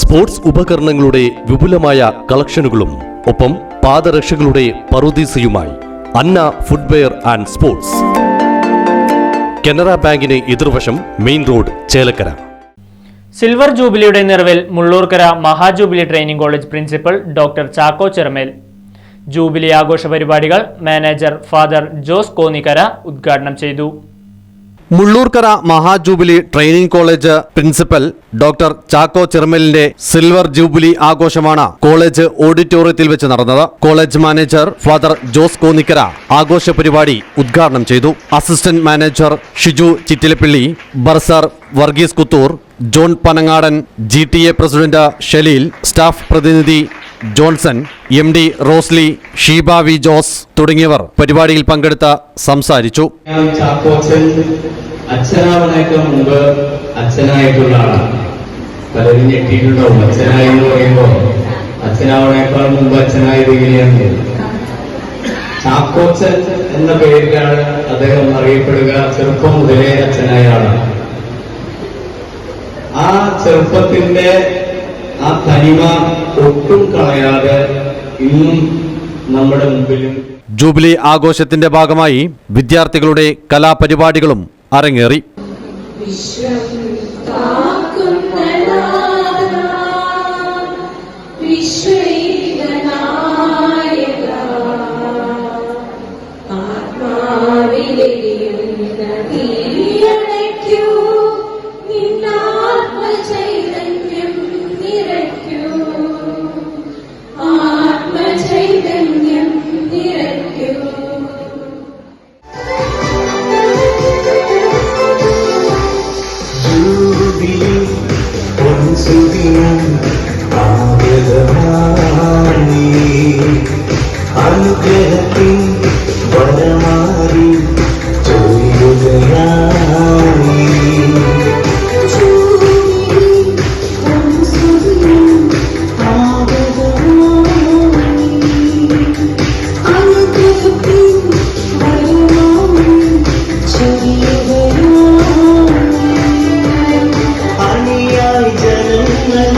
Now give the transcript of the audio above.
Sports ഉപകരണങ്ങളുടെ വിപുലമായ കളക്ഷനുകളും ഒപ്പം പാദരക്ഷകളുടെ പറുദീസയുമായി Anna footwear and sports. Canara ബാങ്കിന് എതിർവശം മെയിൻ റോഡ് ചേലക്കര. സിൽവർ ജൂബിലിയുടെ നിറവിൽ Mullurkara Mahajubilee training college principal doctor Chacko Cherumel. Jubilee ആഘോഷ പരിപാടികൾ മാനേജർ ഫാദർ ജോസ് കോന്നിക്കര ഉദ്ഘാടനം ചെയ്തു. Mullurkara Mahajubilee training college principal doctor Chacko ചിറമലിന്റെ silver jubilee ആഘോഷമാണ് കോളേജ് ഓഡിറ്റോറിയത്തിൽ വെച്ച് നടന്നത്. College manager father Jose Konnikkara ആഘോഷ പരിപാടി ഉദ്ഘാടനം ചെയ്തു. Assistant manager Shiju Chittilappilly bursar Varghese Kuthur John Panangadan G president Shaleel staff പ്രതിനിധി Johnson M D Rosly Sheeba V Jose തുടങ്ങിയവർ പരിപാടിയിൽ പങ്കെടുത്ത സംസാരിച്ചു. മുമ്പ് അച്ഛനായി എന്ന് പറയുമ്പോൾ മുമ്പ് ചാക്കോച്ചൻ എന്ന പേരിലാണ് അദ്ദേഹം അറിയപ്പെടുക ചെറുപ്പം മുതലേ അച്ഛനായാണ് ആ ചെറുപ്പത്തിന്റെ ആ തനിമ ഒട്ടും കളയാതെ ഇന്നും നമ്മുടെ മുമ്പിലും. ജൂബിലി ആഘോഷത്തിന്റെ ഭാഗമായി വിദ്യാർത്ഥികളുടെ കലാപരിപാടികളും അരങ്ങേറി. ரூபியில் பொன் சுதினம் ஆயுதமானி அனுகிரகத்தின் Amen.